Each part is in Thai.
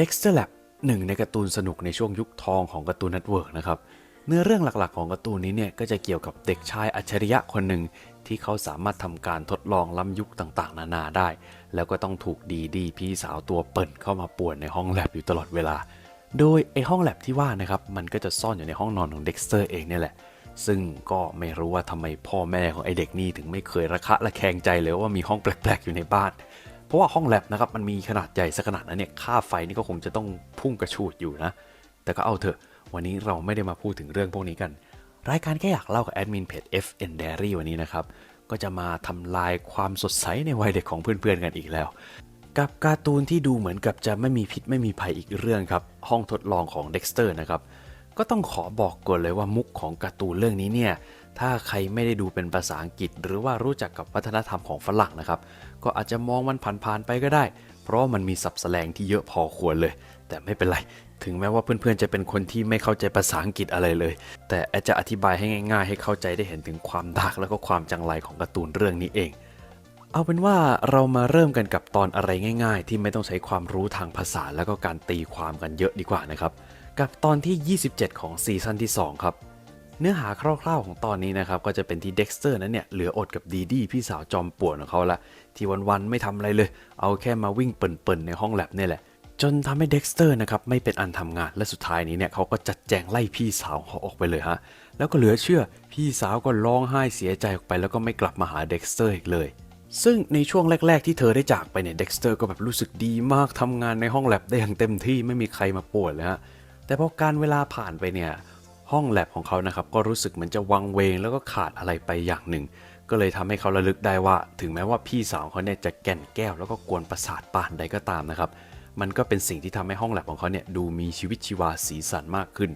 Dexter Lab หนึ่งในการ์ตูนสนุกในช่วงยุคทองของการ์ตูนเน็ตเวิร์กนะครับเนื้อเรื่องหลักๆ ของการ์ตูนนี้เนี่ยก็จะเกี่ยวกับเด็กชายอัจฉริยะคนหนึ่งที่เขาสามารถทำการทดลองล้ำยุคต่างๆ นานาได้ แล้วก็ต้องถูกดีดีพี่สาวตัวเปิ่นเข้ามาป่วนในห้องแลบอยู่ตลอดเวลา โดยไอห้องแลบที่ว่านะครับมันก็จะซ่อนอยู่ในห้องนอนของเด็กเตอร์เองเนี่ยแหละ ซึ่งก็ไม่รู้ว่าทำไมพ่อแม่ของไอเด็กนี่ถึงไม่เคยระคะระแคงใจเลยว่ามีห้องแปลกๆอยู่ในบ้าน เพราะว่าห้องแลบนะครับมันมีขนาดใหญ่สักขนาดนั้นเนี่ยค่าไฟนี่ก็คงจะต้องพุ่งกระชูดอยู่นะ แต่ก็เอาเถอะวันนี้เราไม่ได้มาพูดถึงเรื่องพวกนี้กัน รายการแค่อยากเล่ากับแอดมินเพจ FN Diary วันนี้นะครับ ก็จะมาทำลายความสดใสในวัยเด็กของเพื่อนๆกันอีกแล้ว กับการ์ตูนที่ดูเหมือนกับจะไม่มีพิษไม่มีภัยอีกเรื่องครับ ห้องทดลองของ Dexter นะครับก็ต้องขอบอกก่อนเลยว่ามุกของการ์ตูนเรื่องนี้เนี่ยถ้าใครไม่ได้ดูเป็นภาษาอังกฤษ หรือว่ารู้จักกับวัฒนธรรมของฝรั่งนะครับ ก็อาจจะมองมันผ่านๆไปก็ได้ เพราะมันมีศัพท์แสลงที่เยอะพอควรเลย แต่ไม่เป็นไร ถึงแม้ว่าเพื่อนๆจะเป็นคนที่ไม่เข้าใจภาษาอังกฤษอะไรเลย แต่อดจะอธิบายให้ง่าย ๆ ให้เข้าใจได้เห็นถึงความดาร์กแล้วก็ความจังไรของการ์ตูนเรื่องนี้เอง เอาเป็นว่าเรามาเริ่มกันกับตอนอะไรง่าย ๆ ที่ไม่ต้องใช้ความรู้ทางภาษาแล้วก็การตีความกันเยอะดีกว่านะครับ กับตอนที่ 27 ของซีซั่นที่ 2 ครับ เนื้อหาคร่าวๆของตอนนี้นะครับก็จะเป็นที่เด็กสเตอร์นั้นเนี่ยเหลืออดกับดีดีพี่สาวจอมป่วนของเขาละที่วันๆไม่ทำอะไรเลย เอาแค่มาวิ่งเปิ่นๆในห้องแลบเนี่ยแหละ จนทำให้เด็กสเตอร์นะครับไม่เป็นอันทำงานและสุดท้ายนี้เนี่ยเขาก็จัดแจงไล่พี่สาวเขาออกไปเลยฮะแล้วก็เหลือเชื่อพี่สาวก็ร้องไห้เสียใจออกไป แล้วก็ไม่กลับมาหาเด็กสเตอร์อีกเลยซึ่งในช่วงแรก ๆ ที่เธอได้จากไปเนี่ยเด็กสเตอร์ก็แบบรู้สึกดีมากทำงานในห้องแลบได้อย่างเต็มที่ไม่มีใครมาป่วนเลยฮะแต่พอการเวลาผ่านไปเนี่ย ห้องแลบของเขานะครับก็รู้สึกเหมือนจะวังเวงแล้วก็ขาดอะไรไปอย่างหนึ่ง ก็เลยทำให้เขาระลึกได้ว่า ถึงแม้ว่าพี่สาวเขาเนี่ยจะแก่นแก้วแล้วก็กวนประสาทป่านใดก็ตามนะครับ มันก็เป็นสิ่งที่ทำให้ห้องแลบของเขาเนี่ยดูมีชีวิตชีวาสีสันมากขึ้น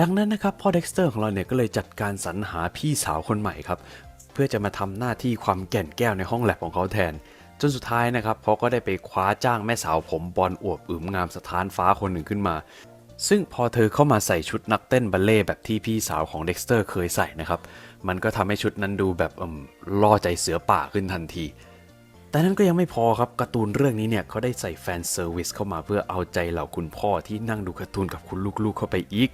ดังนั้นนะครับพ่อเด็กสเตอร์ของเราเนี่ยก็เลยจัดการสรรหาพี่สาวคนใหม่ครับเพื่อจะมาทำหน้าที่ความแก่นแก้วในห้องแลบของเขาแทนจนสุดท้ายนะครับเขาก็ได้ไปคว้าจ้างแม่สาวผมบอลอวบอึมงามสถานฟ้าคนหนึ่งขึ้นมา ซึ่งพอเธอเข้ามาใส่ชุดนักเต้นบัลเล่ต์แบบที่พี่สาวของเด็กสเตอร์เคยใส่นะครับ มันก็ทำให้ชุดนั้นดูแบบเอมล่อใจเสือป่าขึ้นทันที แต่นั้นก็ยังไม่พอครับการ์ตูนเรื่องนี้เนี่ยเขาได้ใส่แฟนเซอร์วิสเข้ามาเพื่อเอาใจเหล่าคุณพ่อที่นั่งดูการ์ตูนกับคุณลูกๆเข้าไปอีก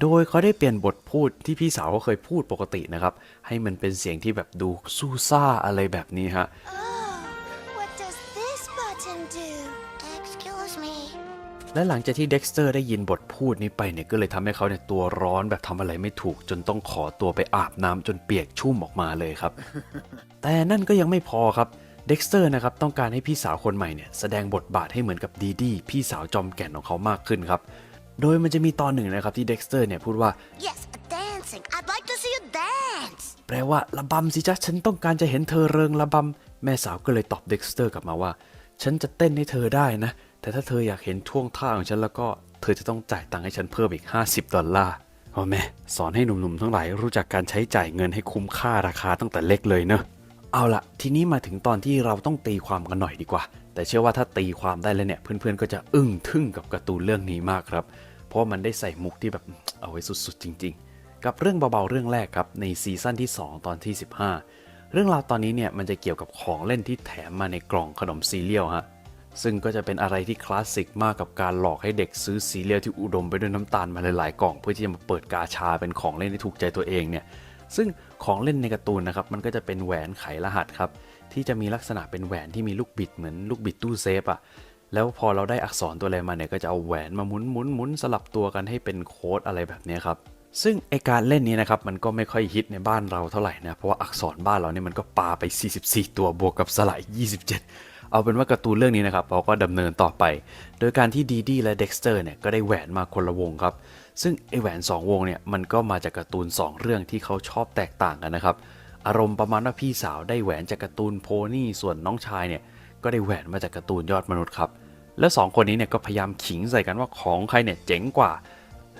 โดยเขาได้เปลี่ยนบทพูดที่พี่สาวเขาเคยพูดปกตินะครับ ให้มันเป็นเสียงที่แบบดูซูซ่าอะไรแบบนี้ฮะ Oh, และหลังจากที่เด็กสเตอร์ได้ยินบทพูดนี้ไปเนี่ยก็เลยทำให้เขาเนี่ยตัวร้อนแบบทำอะไรไม่ถูก จนต้องขอตัวไปอาบน้ำจนเปียกชุ่มออกมาเลยครับ แต่นั่นก็ยังไม่พอครับเด็กสเตอร์นะครับต้องการให้พี่สาวคนใหม่เนี่ยแสดงบทบาทให้เหมือนกับดีดีพี่สาวจอมแก่นของเขามากขึ้นครับ โดยมันจะมีตอนหนึ่งนะครับที่เด็กสเตอร์เนี่ยพูดว่า Yes, dancing. I'd like to see you dance. แปลว่าระบำสิจ๊ะฉันต้องการจะเห็นเธอเริงระบำแม่สาวก็เลยตอบเด็กสเตอร์กลับมาว่า ฉันจะเต้นให้เธอได้นะ แต่ถ้าเธออยากเห็นท่วงท่าของฉันแล้วก็เธอจะต้องจ่ายตังค์ให้ฉันเพิ่มอีก 50 ดอลลาร์พ่อแม่สอนให้หนุ่มๆทั้งหลายรู้จักการใช้จ่ายเงินให้คุ้มค่าราคาตั้งแต่เล็กเลยเนอะเอาละทีนี้มาถึงตอนที่เราต้องตีความกันหน่อยดีกว่า แต่เชื่อว่าถ้าตีความได้แล้วเนี่ยเพื่อนๆก็จะอึ้งทึ่งกับการ์ตูนเรื่องนี้มากครับ เพราะมันได้ใส่มุกที่แบบเอาไว้สุดๆจริง ๆ กับเรื่องเบาๆเรื่องแรกครับในซีซั่นที่ 2 ตอนที่ 15 เรื่องราวตอนนี้เนี่ยมันจะเกี่ยวกับของเล่นที่แถมมาในกล่องขนมซีเรียลฮะ ซึ่งก็จะเป็นอะไรที่คลาสสิกมากกับการหลอกให้เด็กซื้อซีเรียลที่อุดมไปด้วยน้ำตาลมาหลายๆกล่อง เพื่อที่จะมาเปิดกาชาเป็นของเล่นที่ถูกใจตัวเองเนี่ยซึ่งของเล่นในการ์ตูนนะครับมันก็จะเป็นแหวนไขรหัสครับที่จะมีลักษณะเป็นแหวนที่มีลูกบิดเหมือนลูกบิดตู้เซฟอะแล้วพอเราได้อักษรตัวอะไรมาเนี่ยก็จะเอาแหวนมาหมุนหมุนหมุนสลับตัวกันให้เป็นโค้ดอะไรแบบนี้ครับซึ่งไอการเล่นนี้นะครับมันก็ไม่ค่อยฮิตในบ้านเราเท่าไหร่นะเพราะว่าอักษรบ้านเราเนี่ยมันก็ปาไป 44 ตัวบวกกับสลาย 27 เอาเป็นว่าการ์ตูนเรื่องนี้นะครับเราก็ดำเนินต่อไป โดยการที่ดีดีและเด็กสเตอร์เนี่ยก็ได้แหวนมาคนละวงครับ ซึ่งไอแหวน 2 วงเนี่ยมันก็มาจากการ์ตูน 2 เรื่องที่เขาชอบแตกต่างกันนะครับ อารมณ์ประมาณว่าพี่สาวได้แหวนจากการ์ตูนโพนี่ส่วนน้องชายเนี่ยก็ได้แหวนมาจากการ์ตูนยอดมนุษย์ครับแล้วสองคนนี้เนี่ยก็พยายามขิงใส่กันว่าของใครเนี่ยเจ๋งกว่า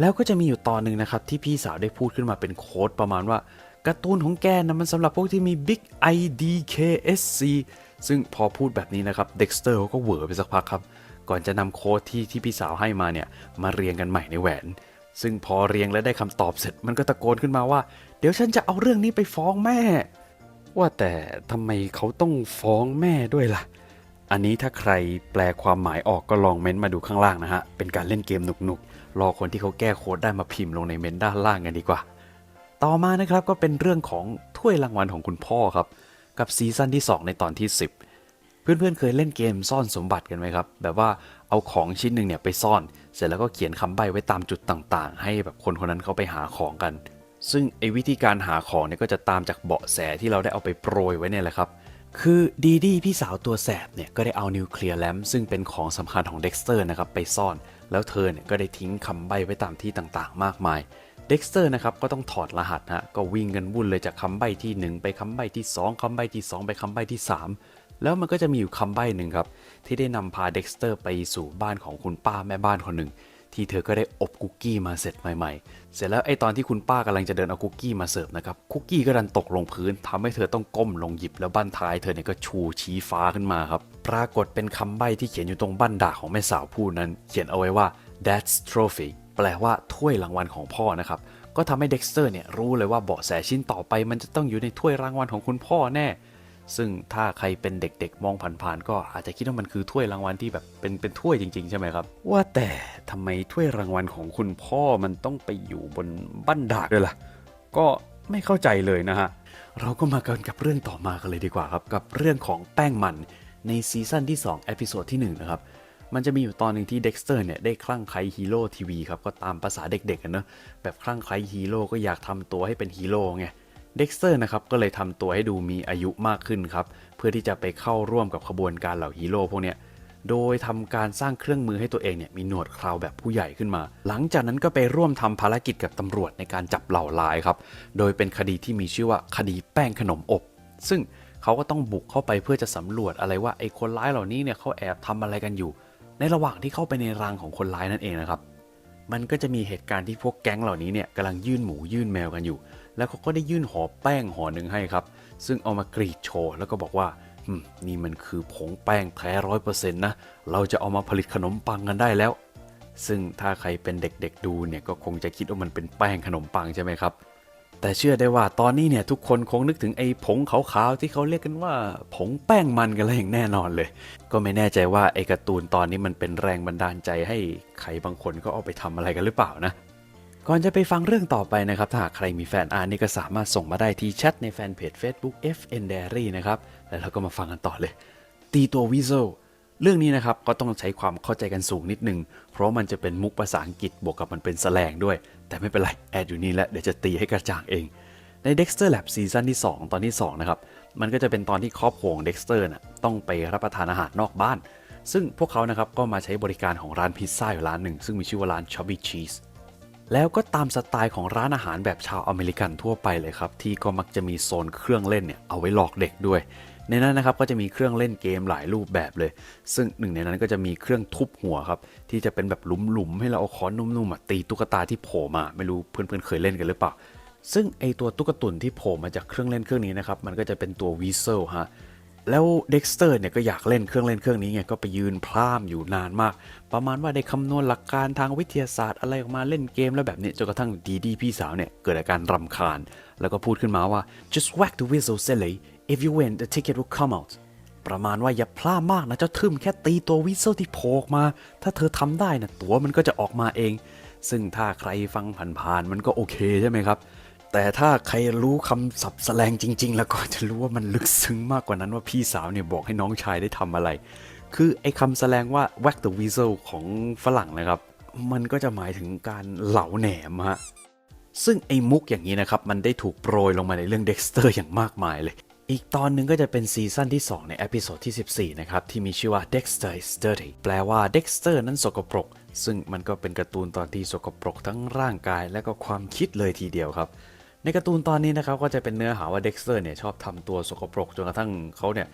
แล้วก็จะมีอยู่ตอนหนึ่งนะครับที่พี่สาวได้พูดขึ้นมาเป็นโค้ดประมาณว่า การ์ตูนของแกนะมันสำหรับพวกที่มี Big IDKSC ซึ่งพอพูดแบบนี้นะครับเด็กสเตอร์เขาก็เหวอไปสักพักครับ ก่อนจะนำโค้ดที่ที่พี่สาวให้มาเนี่ย มาเรียงกันใหม่ในแหวน ซึ่งพอเรียงและได้คำตอบเสร็จมันก็ตะโกนขึ้นมาว่า เดี๋ยวฉันจะเอาเรื่องนี้ไปฟ้องแม่ ว่าแต่ทำไมเขาต้องฟ้องแม่ด้วยล่ะ อันนี้ถ้าใครแปลความหมายออกก็ลองเม้นต์มาดูข้างล่างนะฮะเป็นการเล่นเกมหนุกๆรอคนที่เขาแก้โค้ดได้มาพิมพ์ลงในเม้นต์ด้านล่างกันดีกว่า ต่อมานะครับก็เป็นเรื่องของถ้วยรางวัลของคุณพ่อครับ กับซีซั่นที่ 2 ในตอนที่ 10 เพื่อนๆเคยเล่นเกมซ่อนสมบัติกันไหมครับ แบบว่าเอาของชิ้นหนึ่งเนี่ยไปซ่อน เสร็จแล้วก็เขียนคำใบ้ไว้ตามจุดต่างๆ ให้แบบคนคนนั้นเขาไปหาของกัน ซึ่งไอ้วิธีการหาของเนี่ยก็จะตามจากเบาะแสที่เราได้เอาไปโปรยไว้เนี่ยแหละครับคือดีดีพี่สาวตัวแสบเนี่ยก็ได้เอานิวเคลียร์แลมซึ่งเป็นของสำคัญของเด็กสเตอร์นะครับไปซ่อน แล้วเธอเนี่ยก็ได้ทิ้งคำใบ้ไว้ตามที่ต่างๆ มากมาย เด็กสเตอร์นะครับก็ต้องถอดรหัสฮะก็วิ่งกันวุ่นเลยจากคำใบ้ที่ 1 ไปคำใบ้ที่ 2 คำใบ้ที่ 2 ไปคำใบ้ที่ 3 แล้วมันก็จะมีอยู่คำใบ้หนึ่งครับ ที่ได้นำพาเด็กสเตอร์ไปสู่บ้านของคุณป้าแม่บ้านคนหนึ่ง ที่เธอก็ได้อบคุกกี้มาเสร็จใหม่ๆ เสร็จแล้วไอ้ตอนที่คุณป้ากำลังจะเดินเอาคุกกี้มาเสิร์ฟนะครับคุกกี้ก็ดันตกลงพื้นทำให้เธอต้องก้มลงหยิบแล้วบั้นท้ายเธอเนี่ยก็ชูชี้ฟ้าขึ้นมาครับปรากฏเป็นคำใบ้ที่เขียนอยู่ตรงบั้นดาของแม่สาวผู้นั้น เขียนเอาไว้ว่า Dad's Trophy แปลว่าถ้วยรางวัลของพ่อนะครับ ก็ทำให้เด็กสเตอร์เนี่ยรู้เลยว่าเบาะแสชิ้นต่อไป มันจะต้องอยู่ในถ้วยรางวัลของคุณพ่อแน่ ซึ่งถ้าใครเป็นเด็กๆ มองผ่านๆก็อาจจะคิดว่ามันคือถ้วยรางวัลที่แบบเป็นเป็นถ้วยจริงๆ ใช่ไหมครับ ว่าแต่ทำไมถ้วยรางวัลของคุณพ่อมันต้องไปอยู่บนบั้นดาดด้วยล่ะ ก็ไม่เข้าใจเลยนะฮะ เราก็มากันกับเรื่องต่อมากันเลยดีกว่าครับ กับเรื่องของแป้งมันในซีซั่นที่2เอพิโซดที่1นะครับ มันจะมีอยู่ตอนหนึ่งที่เด็กสเตอร์เนี่ยได้คลั่งไคล้ฮีโร่ทีวีครับ ก็ตามภาษาเด็กๆกันเนอะแบบคลั่งไคล้ฮีโร่ก็อยากทำตัวให้เป็นฮีโร่ไงเด็กสเตอร์นะครับก็เลยทำตัวให้ดูมีอายุมากขึ้นครับ เพื่อที่จะไปเข้าร่วมกับขบวนการเหล่าฮีโร่พวกเนี้ยโดยทำการสร้างเครื่องมือให้ตัวเองเนี่ยมีหนวดคราวแบบผู้ใหญ่ขึ้นมา หลังจากนั้นก็ไปร่วมทำภารกิจกับตำรวจในการจับเหล่าลายครับ โดยเป็นคดีที่มีชื่อว่าคดีแป้งขนมอบ ซึ่งเขาก็ต้องบุกเข้าไปเพื่อจะสำรวจอะไรว่าไอ้คนร้ายเหล่านี้เนี่ยเขาแอบทำอะไรกันอยู่ ในระหว่างที่เข้าไปในรังของคนร้ายนั่นเองนะครับ มันก็จะมีเหตุการณ์ที่พวกแก๊งเหล่านี้เนี่ยกำลังยื่นหมูยื่นแมวกันอยู่ แล้วเขาก็ได้ยื่นห่อแป้งห่อหนึ่งให้ครับ ซึ่งเอามากรีดโชว์แล้วก็บอกว่านี่มันคือผงแป้งแท้ร้อยเปอร์เซ็นต์นะ เราจะเอามาผลิตขนมปังกันได้แล้ว ซึ่งถ้าใครเป็นเด็กๆดูเนี่ยก็คงจะคิดว่ามันเป็นแป้งขนมปังใช่ไหมครับ แต่เชื่อได้ว่าตอนนี้เนี่ยทุกคนคงนึกถึงไอ้ผงขาวๆที่เขาเรียกกันว่า ผงแป้งมันกันแล้วอย่างแน่นอนเลย ก็ไม่แน่ใจว่าไอ้การ์ตูนตอนนี้มันเป็นแรงบันดาลใจให้ใครบางคนก็เอาไปทำอะไรกันหรือเปล่านะก่อนจะไปฟังเรื่องต่อไปนะครับถ้าหากใครมีแฟนอาร์นี่ก็สามารถส่งมาได้ที่แชทในแฟนเพจ Facebook FN Diary นะครับแล้วเราก็มาฟังกันต่อเลย ตีตัววิโซ เรื่องนี้นะครับก็ต้องใช้ความเข้าใจกันสูงนิดนึง เพราะมันจะเป็นมุกภาษาอังกฤษบวกกับมันเป็นแสลงด้วย แต่ไม่เป็นไร แอดอยู่นี่แหละเดี๋ยวจะตีให้กระจ่างเอง ใน Dexter Lab ซีซั่นที่ 2 ตอนที่ 2 นะครับ มันก็จะเป็นตอนที่ครอบครัวของ Dexter น่ะต้องไปรับประทานอาหารนอกบ้าน ซึ่งพวกเขานะครับก็มาใช้บริการของร้านพิซซ่าอยู่ร้านหนึ่ง ซึ่งมีชื่อว่าร้าน Chubby Cheese แล้วก็ตามสไตล์ของร้านอาหารแบบชาวอเมริกันทั่วไปเลยครับที่ก็มักจะมีโซนเครื่องเล่นเนี่ยเอาไว้หลอกเด็กด้วย ในนั้นนะครับก็จะมีเครื่องเล่นเกมหลายรูปแบบเลย ซึ่งหนึ่งในนั้นก็จะมีเครื่องทุบหัวครับที่จะเป็นแบบหลุมๆให้เราเอาค้อนนุ่มๆตีตุ๊กตาที่โผล่มาไม่รู้เพื่อนๆเคยเล่นกันหรือเปล่าซึ่งไอตัวตุ๊กตุนที่โผล่มาจากเครื่องเล่นเครื่องนี้นะครับมันก็จะเป็นตัววีเซลฮะแล้วเด็กสเตอร์เนี่ยก็อยากเล่นเครื่องเล่นเครื่องนี้ไงก็ไปยืนพร่ำอยู่นานมาก ประมาณว่าได้คำนวณหลักการทางวิทยาศาสตร์อะไรออกมาเล่นเกมแล้วแบบนี้จนกระทั่งดีดีพี่สาวเนี่ยเกิดอาการรำคาญ แล้วก็พูดขึ้นมาว่า just whack the whistle silly if you win the ticket will come out ประมาณว่าอย่าพลาดมากนะเจ้าทึมแค่ตีตัววิสเซลที่โผล่มา ถ้าเธอทำได้นะตัวมันก็จะออกมาเอง ซึ่งถ้าใครฟังผ่านๆมันก็โอเคใช่ไหมครับ แต่ถ้าใครรู้คำศัพท์แสลงจริง ๆ แล้วก็จะรู้ว่ามันลึกซึ้งมากกว่านั้นว่าพี่สาวเนี่ยบอกให้น้องชายได้ทำอะไร คือไอ้คำแสลงว่า whack the weasel ของฝรั่งนะครับ มันก็จะหมายถึงการเหลาแหนมฮะซึ่งไอ้มุกอย่างนี้นะครับ มันได้ถูกโปรยลงมาในเรื่อง Dexter อย่างมากมายเลย อีกตอนหนึ่งก็จะเป็นซีซั่นที่ 2 ในเอพิโซดที่ 14 นะครับ ที่มีชื่อว่า Dexter is dirty แปลว่า Dexter นั้นสกปรก ซึ่งมันก็เป็นการ์ตูนตอนที่สกปรกทั้งร่างกายและก็ความคิดเลยทีเดียวครับ ในการ์ตูนตอนนี้นะครับก็จะเป็นเนื้อหาว่า Dexter เนี่ยชอบทำตัวสกปรกจนกระทั่งเขาเนี่ย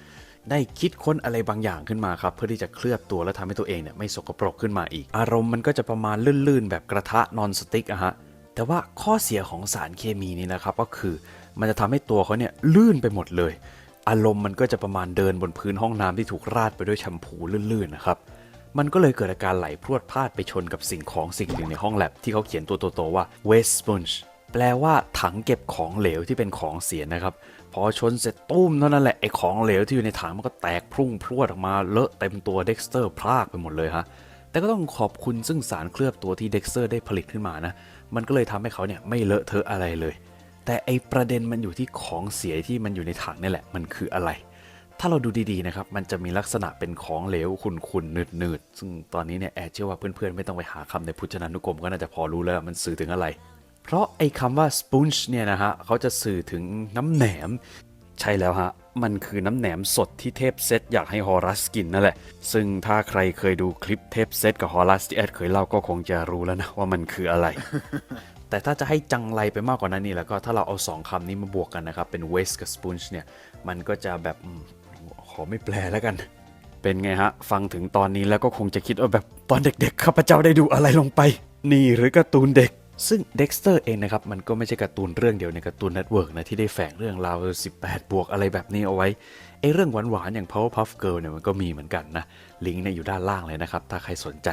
ได้คิดค้นอะไรบางอย่างขึ้นมาครับ เพื่อที่จะเคลือบตัวและทำให้ตัวเองเนี่ยไม่สกปรกขึ้นมาอีก อารมณ์มันก็จะประมาณลื่นๆ แบบกระทะนอนสติ๊กอะฮะแต่ว่าข้อเสียของสารเคมีนี้นะครับก็คือ มันจะทำให้ตัวเขาเนี่ยลื่นไปหมดเลย อารมณ์มันก็จะประมาณเดินบนพื้นห้องน้ำที่ถูกราดไปด้วยแชมพูลื่นๆนะครับมันก็เลยเกิดอาการไหลพรวดพลาดไปชนกับสิ่งของสิ่งหนึ่งในห้องแลบที่เขาเขียนตัวโตๆว่า waste sponge แปลว่าถังเก็บของเหลวที่เป็นของเสียนะครับ พอชนเสร็จตุ้มเท่านั้นแหละไอ้ของเหลวที่อยู่ในถังมันก็แตกพรุ่งพรวดออกมาเลอะเต็มตัวเด็กสเตอร์พรากไปหมดเลยฮะแต่ก็ต้องขอบคุณซึ่งสารเคลือบตัวที่เด็กสเตอร์ได้ผลิตขึ้นมานะ มันก็เลยทำให้เขาเนี่ยไม่เลอะเทอะอะไรเลย แต่ไอประเด็นมันอยู่ที่ของเสียที่มันอยู่ในถังนี่แหละมันคืออะไร ถ้าเราดูดีๆนะครับ มันจะมีลักษณะเป็นของเหลวขุ่นๆหนืดๆซึ่งตอนนี้เนี่ยแอดเชื่อว่าเพื่อนๆไม่ต้องไปหาคำในพุทธนานุกรมก็น่าจะพอรู้แล้วมันสื่อถึงอะไร เพราะไอ้คำว่า sponge เนี่ยนะฮะเขาจะสื่อถึงน้ำแหนม ใช่แล้วฮะมันคือน้ำแหนมสดที่เทพเซตอยากให้ฮอรัสกินนั่นแหละ ซึ่งถ้าใครเคยดูคลิปเทพเซตกับฮอรัสที่แอดเคยเล่าก็คงจะรู้แล้วนะว่ามันคืออะไร แต่ถ้าจะให้จังไรไปมากกว่านั้นนี่แล้วก็ถ้าเราเอาสองคำนี้มาบวกกันนะครับ เป็น waste กับ sponge เนี่ย มันก็จะแบบขอไม่แปลแล้วกัน เป็นไงฮะ ฟังถึงตอนนี้แล้วก็คงจะคิดว่าแบบตอนเด็กๆข้าพเจ้าได้ดูอะไรลงไป นี่หรือการ์ตูนเด็กซึ่ง Dexter เองนะครับ มันก็ไม่ใช่การ์ตูนเรื่องเดียวในการ์ตูนเน็ตเวิร์กนะ ที่ได้แฝงเรื่องราว 18 บวกอะไรแบบนี้เอาไว้ไอ้เรื่องหวานๆ อย่าง Powerpuff Girl เนี่ยมันก็มีเหมือนกันนะ ลิงก์เนี่ยอยู่ด้านล่างเลยนะครับ ถ้าใครสนใจ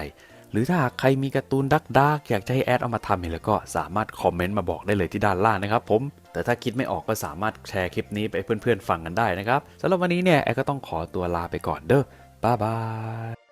หรือถ้าหากใครมีการ์ตูนดักดักอยากจะให้แอดเอามาทำเนี่แล้วก็สามารถคอมเมนต์มาบอกได้เลยที่ด้านล่างนะครับผม แต่ถ้าคิดไม่ออกก็สามารถแชร์คลิปนี้ไปเพื่อนๆฟังกันได้นะครับสำหรับวันนี้เนี่ยแอดก็ต้องขอตัวลาไปก่อนเด้อบ๊ายบาย